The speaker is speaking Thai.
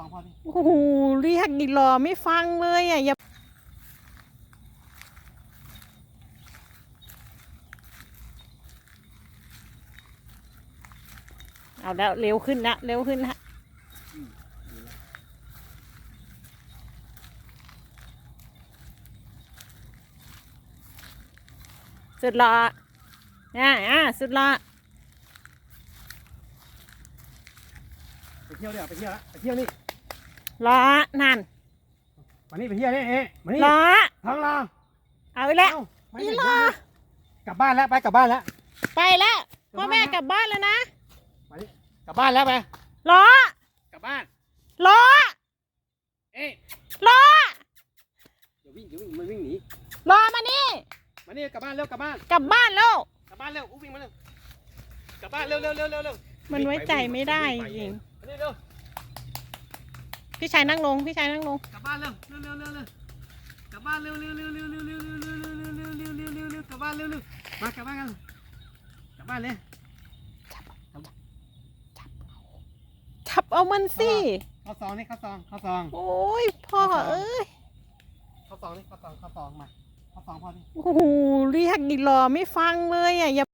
สองพอดิโอ้โหเรียกอีกรอไม่ฟังเลยอะอย่าเอาแล้วเร็วขึ้นนะเร็วขึ้นนะสุดละอะอะสุดละไปเที่ยวเดี๋ยวไปเที่ยวละไปเที่ยวนี่ ละนั่นมานี่ไปเที่ยวนี่เอ๊ะมานี่ละท้องรอเอาอีกแล้วเอ้าไม่อีเห็นลาเลยกลับบ้านแล้วไปกลับบ้านแล้ว ไปแล้วพ่อแม่กลับบ้านแล้วนะมานี่กลับบ้านแล้วไปล้อ กลับบ้านล้อ เอ๊ะล้อ เดี๋ยววิ่งเดี๋ยววิ่งมันวิ่งหนีล้อมานี่ มานี่กลับบ้านเร็วกลับบ้านกลับบ้านแล้ว กลับบ้านเร็วอุ๊ยวิ่งมาเร็วกลับบ้านเร็วเร็วเร็วเร็วเร็วมันไว้ใจไม่ได้จวิ่ริง มานี่เร็ว พี่ชายนั่งลง พี่ชายนั่งลง กลับบ้านเร็วเร็วเร็วเร็วเร็วกลับบ้านเร็วเร็วเร็วเร็วเร็วเร็วเร็วเร็วเร็วเร็วเร็วเร็วเร็วเร็วเร็วกลับบ้านเร็วเร็วมากลับบ้านกันกลับบ้านเลยทับเอามันสิข้าวซองนี่ข้าวซองข้าวซองโอ้ยพ่อเอ้ยข้าวซองนี่ข้าวซองข้าวซองมาข้าวซองพอดิโอ้โหเรียกอีกรอไม่ฟังเลยอะอย่า